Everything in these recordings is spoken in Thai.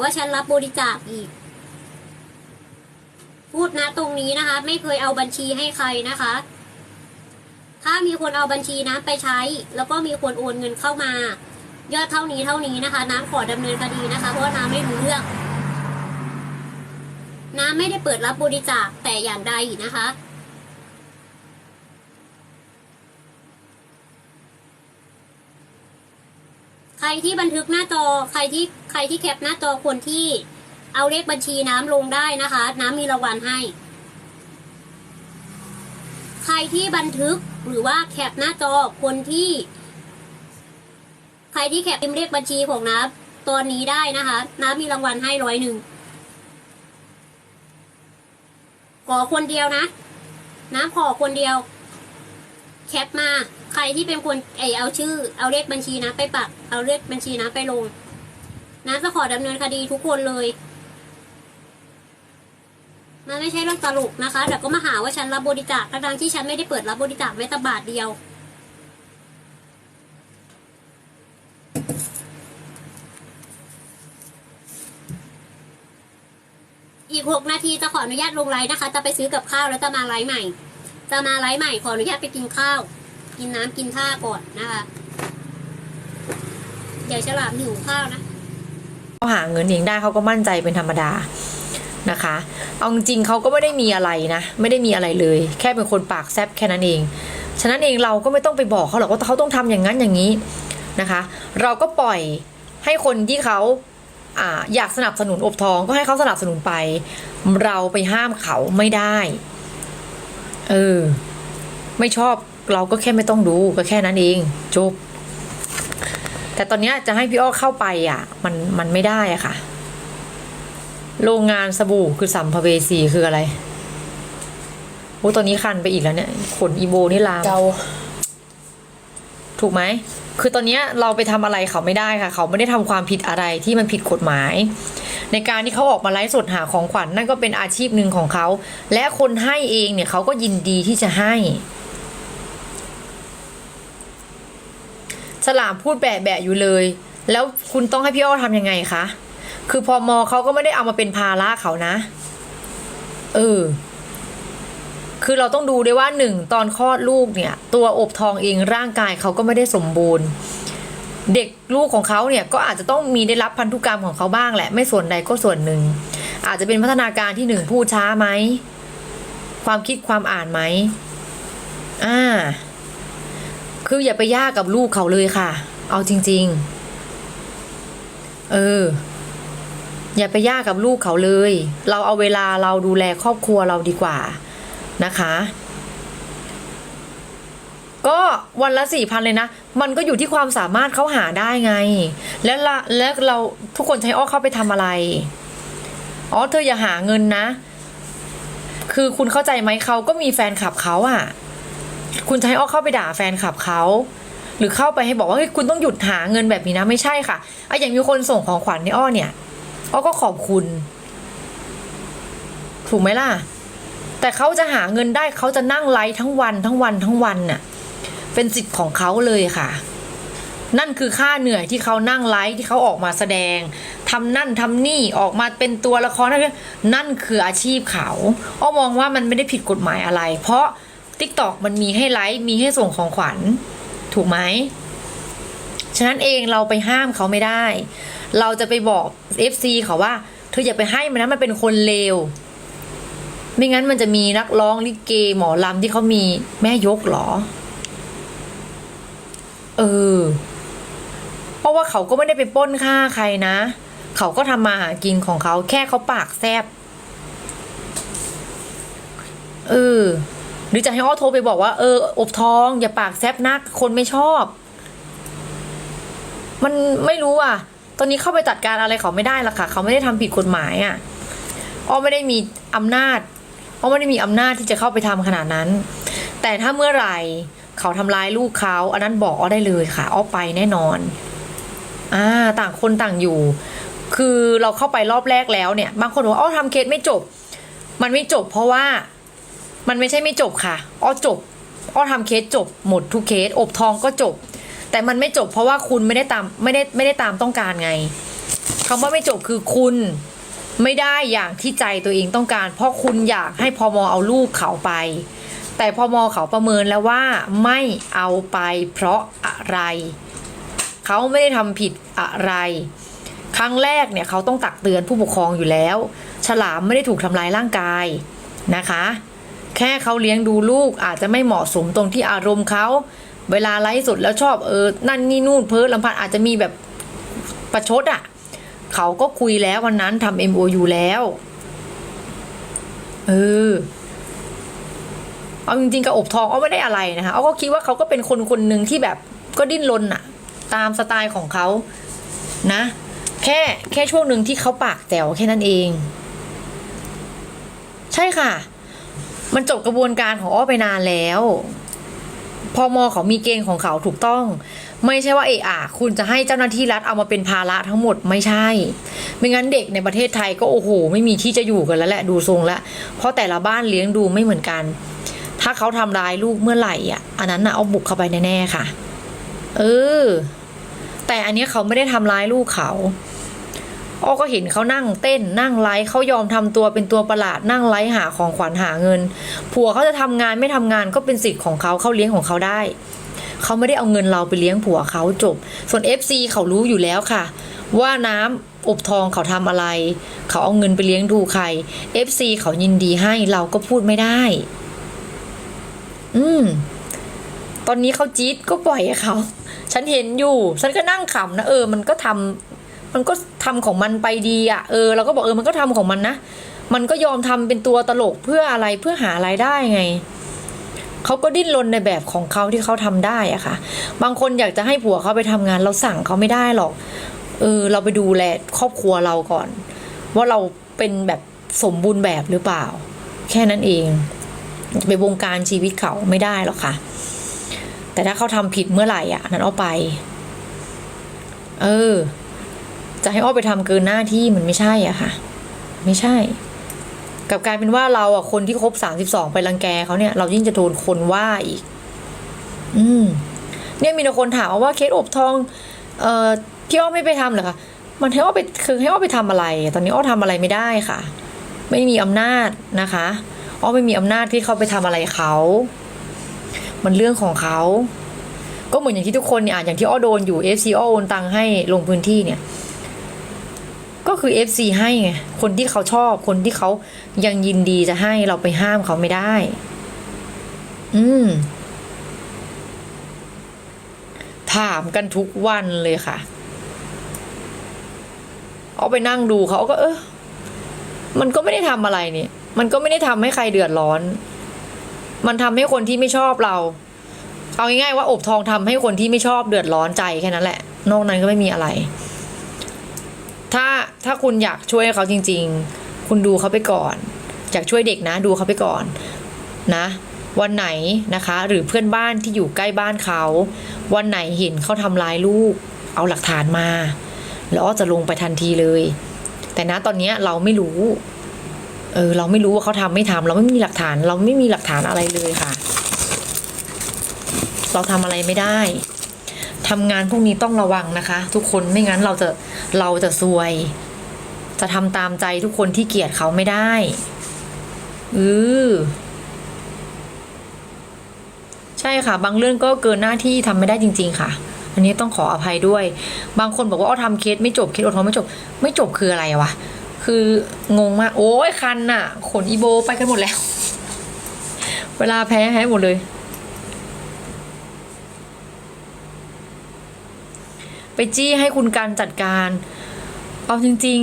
ว่าฉันรับบริจาคอีก พูดนะตรงนี้นะคะ ไม่เคยเอาบัญชีให้ใครนะคะ ถ้ามีคนเอาบัญชีน้ำไปใช้ แล้วก็มีคนโอนเงินเข้ามา ยอดเท่านี้เท่านี้นะคะ น้ำขอดำเนินคดีนะคะ เพราะน้ำไม่รู้เรื่องน้ำไม่ได้เปิดรับบริจาคแต่อย่างใดนะคะ ใครที่บันทึกหน้าจอใครที่ใครที่แคปหน้าจอคนที่เอาเลขบัญชีน้ำลงได้นะคะ น้ำมีรางวัลให้ ใครที่บันทึกหรือว่าแคปหน้าจอคนที่ ใครที่แคปพิมพ์เลขบัญชีของน้ำตอนนี้ได้นะคะ น้ำมีรางวัลให้ร้อยหนึ่งขอคนเดียวนะ น้ำขอคนเดียว แคปมา ใครที่เป็นคนไอเอาชื่อ เอาเลขบัญชีนะไปปัก เอาเลขบัญชีนะไปลงน้ำจะขอดำเนินคดีทุกคนเลย มันไม่ใช่เรื่องตลกนะคะเดี๋ยวก็มาหาว่าฉันรับบริจาคทั้งที่ฉันไม่ได้เปิดรับบริจาคแม้แต่บาทเดียว อีกหกนาทีจะขออนุญาตลงไลน์นะคะ จะไปซื้อกับข้าวแล้วจะมาไลฟ์ใหม่ จะมาไลฟ์ใหม่ขออนุญาตไปกินข้าว กินน้ำกินท่าก่อนนะคะเดี๋ยวฉลามหิวข้าวนะเขาหาเงินเองได้เขาก็มั่นใจเป็นธรรมดานะคะ เอาจริงเขาก็ไม่ได้มีอะไรนะ ไม่ได้มีอะไรเลย แค่เป็นคนปากแซบแค่นั้นเอง ฉะนั้นเองเราก็ไม่ต้องไปบอกเขาหรอกว่าเขาต้องทำอย่างนั้นอย่างนี้นะคะ เราก็ปล่อยให้คนที่เขาอ่าอยากสนับสนุนอบทองก็ให้เขาสนับสนุนไป เราไปห้ามเขาไม่ได้ เออ ไม่ชอบเราก็แค่ไม่ต้องดูก็แค่นั้นเองจบแต่ตอนเนี้ยจะให้พี่อ้อเข้าไปอะ มันมันไม่ได้อะค่ะ โรงงานสบู่คือสัมภเวสีคืออะไรโอ้ตอนนี้คันไปอีกแล้วเนี่ยขนอีโบนี่ลามเกาถูกไหม คือตอนเนี้ยเราไปทำอะไรเขาไม่ได้ค่ะ เขาไม่ได้ทำความผิดอะไรที่มันผิดกฎหมาย ในการที่เขาออกมาไลฟ์สดหาของขวัญนั่นก็เป็นอาชีพหนึ่งของเขา และคนให้เองเนี่ยเขาก็ยินดีที่จะให้สลามพูดแบะแบะอยู่เลย แล้วคุณต้องให้พี่อ้อทำยังไงคะ คือพอมอเขาก็ไม่ได้เอามาเป็นภาระเขานะ เออ คือเราต้องดูด้วยว่าหนึ่งตอนคลอดลูกเนี่ย ตัวอบทองเองร่างกายเขาก็ไม่ได้สมบูรณ์ เด็กลูกของเขาเนี่ยก็อาจจะต้องมีได้รับพันธุกรรมของเขาบ้างแหละ ไม่ส่วนใดก็ส่วนหนึ่ง อาจจะเป็นพัฒนาการที่หนึ่งพูดช้าไหม ความคิดความอ่านไหมอ่าคืออย่าไปยากกับลูกเขาเลยค่ะ เอาจริง ๆ เออ อย่าไปยากกับลูกเขาเลย เราเอาเวลาเราดูแลครอบครัวเราดีกว่านะคะ ก็วันละสี่พันเลยนะ มันก็อยู่ที่ความสามารถเขาหาได้ไง แล้วละแล้วเราทุกคนใช้อ้อเข้าไปทำอะไร อ๋อเธออย่าหาเงินนะ คือคุณเข้าใจไหมเขาก็มีแฟนคลับเขาอะคุณจะให้อ้อเข้าไปด่าแฟนคลับเขาหรือเข้าไปให้บอกว่าเฮ้ยคุณต้องหยุดหาเงินแบบนี้นะไม่ใช่ค่ะอะอย่างมีคนส่งของขวัญให้อ้อเนี่ยอ้อก็ขอบคุณ ถูกไหมล่ะ แต่เขาจะหาเงินได้เขาจะนั่งไลฟ์ทั้งวันทั้งวันทั้งวันน่ะ เป็นสิทธิ์ของเขาเลยค่ะ นั่นคือค่าเหนื่อยที่เขานั่งไลฟ์ที่เขาออกมาแสดงทำนั่นทำนี่ออกมาเป็นตัวละครนั่นนั่นคืออาชีพเขาอ้อมองว่ามันไม่ได้ผิดกฎหมายอะไร เพราะ t ิ k t o k มันมีให้ไลฟ์มีให้ส่งของขวัญ ถูกไหมฉะนั้นเองเราไปห้ามเขาไม่ได้ เราจะไปบอก FC เขาว่า เธออย่าไปให้มันนะมันเป็นคนเลวไม่งั้นมันจะมีนักร้องลิเกหมอลำที่เขามีแม่ยกเหรอ เออ เพราะว่าเขาก็ไม่ได้ไปป้นฆ่าใครนะ เขาก็ทำมาหากินของเขาแค่เขาปากแซบเออ หรือจะให้อ้อโทรไปบอกว่า เออ อบทอง อย่าปากแซบนัก คนไม่ชอบ มันไม่รู้อะ ตอนนี้เข้าไปจัดการอะไรเขาไม่ได้ละค่ะ เขาไม่ได้ทำผิดกฎหมายอะ อ้อไม่ได้มีอำนาจ อ้อไม่ได้มีอำนาจที่จะเข้าไปทำขนาดนั้น แต่ถ้าเมื่อไหร่ เขาทำร้ายลูกเขาอันนั้นบอกอ้อได้เลยค่ะอ้อไปแน่นอนอ่าต่างคนต่างอยู่ คือเราเข้าไปรอบแรกแล้วเนี่ย บางคนบอกว่าอ้อทำเคสไม่จบ มันไม่จบ เพราะว่ามันไม่ใช่ไม่จบค่ะอ้อจบอ้อทำเคสจบหมดทุกเคสอบทองก็จบ แต่มันไม่จบเพราะว่าคุณไม่ได้ตามไม่ได้ไม่ได้ตามต้องการไงเขาคำว่าไม่จบคือคุณไม่ได้อย่างที่ใจตัวเองต้องการ เพราะคุณอยากให้พมเอาลูกเขาไป แต่พอมเขาประเมินแล้วว่าไม่เอาไปเพราะอะไร เขาไม่ได้ทำผิดอะไร ครั้งแรกเนี่ยเขาต้องตักเตือนผู้ปกครองอยู่แล้ว ฉลามไม่ได้ถูกทำร้ายร่างกายนะคะ แค่เขาเลี้ยงดูลูกอาจจะไม่เหมาะสมตรงที่อารมณ์เขาเวลาไลฟ์สดแล้วชอบเออ นั่นนี่นู่นเพ้อลำพันอาจจะมีแบบประชดอะ่ะ เขาก็คุยแล้ววันนั้นทำ MOU แล้ว เออ เอาจริงๆกับอบทองอ้อไม่ได้อะไรนะคะอ้อก็คิดว่าเขาก็เป็นคนคนหนึ่งที่แบบก็ดิ้นรนอะตามสไตล์ของเขานะ แค่แค่ช่วงหนึ่งที่เขาปากแจ๋วแค่นั้นเอง ใช่ค่ะ มันจบกระบวนการของอ้อไปนานแล้วพอมอเขามีเกณฑ์ของเขาถูกต้อง ไม่ใช่ว่าเอะอะคุณจะให้เจ้าหน้าที่รัฐเอามาเป็นภาระทั้งหมดไม่ใช่ ไม่งั้นเด็กในประเทศไทยก็โอ้โห ไม่มีที่จะอยู่กันแล้วแหละดูทรงล้วเพราะแต่ละบ้านเลี้ยงดูไม่เหมือนกัน ถ้าเขาทำร้ายลูกเมื่อไหร่อะ อันนั้นน่ะเอาบุกเข้าไปแน่ๆค่ะ เออ แต่อันนี้เขาไม่ได้ทำร้ายลูกเขาอ้อก็เห็นเขานั่งเต้นนั่งไลฟ์เขายอมทำตัวเป็นตัวประหลาดนั่งไลฟ์หาของขวัญหาเงิน ผัวเขาจะทำงานไม่ทำงานก็เป็นสิทธิ์ของเขาเขาเลี้ยงของเขาได้ เขาไม่ได้เอาเงินเราไปเลี้ยงผัวเขาจบ ส่วน FC เขารู้อยู่แล้วค่ะ ว่าน้ำอบทองเขาทำอะไร เขาเอาเงินไปเลี้ยงดูใคร FC เขายินดีให้เราก็พูดไม่ได้ อืม ตอนนี้เขาจี๊ดก็ปล่อยเขา ฉันเห็นอยู่ ฉันก็นั่งขำนะเออ มันก็ทำมันก็ทำของมันไปดีอะ่ะ เออ เราก็บอกเออ มันก็ทำของมันนะ มันก็ยอมทำเป็นตัวตลกเพื่ออะไร เพื่อหารายได้ไงเขาก็ดิ้นรนในแบบของเขาที่เขาทำได้อะค่ะ บางคนอยากจะให้ผัวเขาไปทำงาน เราสั่งเขาไม่ได้หรอก เออ เราไปดูแลครอบครัวเราก่อน ว่าเราเป็นแบบสมบูรณ์แบบหรือเปล่า แค่นั้นเอง ไปวงการชีวิตเขาไม่ได้หรอกค่ะ แต่ถ้าเขาทำผิดเมื่อไหร่อะ นั้นเอไป เออ จะให้อ้อไปทำเกินหน้าที่มันไม่ใช่อะค่ะ ไม่ใช่กับกลายเป็นว่าเราอะคนที่ครบสามสิบสองไปรังแกเขาเนี่ย เรายิ่งจะโดนคนว่าอีก อืม เนี่ยมีคนถามว่าเคสอบทอง เอ่อพี่อ้อไม่ไปทำเหรอคะมันให้อ้อไปคือให้อ้อไปทำอะไร ตอนนี้อ้อทำอะไรไม่ได้ค่ะ ไม่มีอำนาจนะคะ อ้อไม่มีอำนาจที่เขาไปทำอะไรเขา มันเรื่องของเขา ก็เหมือนอย่างที่ทุกคนเนี่ยอะอย่างที่อ้อโดนอยู่ FC อ้อโอนตังให้ลงพื้นที่เนี่ย ก็คือ FC ให้ไง คนที่เขาชอบ คนที่เขายังยินดีจะให้เราไปห้ามเขาไม่ได้ อืม ถามกันทุกวันเลยค่ะเอาไปนั่งดูเขาก็เออ มันก็ไม่ได้ทำอะไรนี่ มันก็ไม่ได้ทำให้ใครเดือดร้อน มันทำให้คนที่ไม่ชอบเรา เอาง่ายๆว่าอบทองทำให้คนที่ไม่ชอบเดือดร้อนใจแค่นั้นแหละ นอกนั้นก็ไม่มีอะไร ถ้าถ้าคุณอยากช่วยเขาจริง ๆ คุณดูเขาไปก่อน อยากช่วยเด็กนะ ดูเขาไปก่อนนะ วันไหนนะคะ หรือเพื่อนบ้านที่อยู่ใกล้บ้านเขา วันไหนเห็นเขาทำร้ายลูก เอาหลักฐานมา แล้วจะลงไปทันทีเลย แต่นะตอนนี้เราไม่รู้ เออเราไม่รู้ว่าเขาทำไม่ทำเราไม่มีหลักฐาน เราไม่มีหลักฐานอะไรเลยค่ะ เราทำอะไรไม่ได้ทำงานพวกนี้ต้องระวังนะคะ ทุกคนไม่งั้นเราจะเราจะซวย จะทำตามใจทุกคนที่เกลียดเขาไม่ได้อือใช่ค่ะ บางเรื่องก็เกินหน้าที่ทำไม่ได้จริง ๆ ค่ะ อันนี้ต้องขออภัยด้วย บางคนบอกว่าอ้อทำเคสไม่จบเคสอดทนไม่จบ ไม่จบคืออะไรวะ คืองงมาก โอ้ยคันน่ะ ขนอีโบไปกันหมดแล้ว เวลาแพ้แพ้หมดเลย ไปจี้ให้คุณการจัดการเอาจริง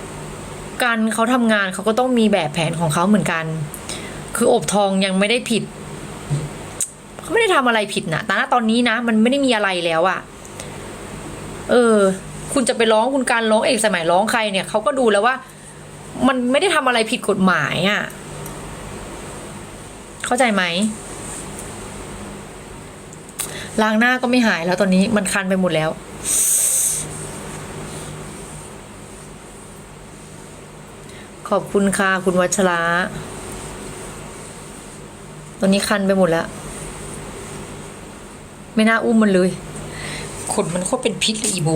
ๆ การเขาทำงานเขาก็ต้องมีแบบแผนของเขาเหมือนกัน คืออบทองยังไม่ได้ผิดเขาไม่ได้ทำอะไรผิดนะแต่ณตอนนี้นะ มันไม่ได้มีอะไรแล้วอะเออ คุณจะไปร้องคุณการร้องเอกสมัยร้องใครเนี่ยเขาก็ดูแล้วว่า มันไม่ได้ทำอะไรผิดกฎหมายอะ เข้าใจไหมล้างหน้าก็ไม่หายแล้วตอนนี้มันคันไปหมดแล้วขอบคุณค่ะ คุณวัชระตอนนี้คันไปหมดแล้ว ไม่น่าอุ้มมันเลย ขนมันโคตรเป็นพิษเลยอีโบ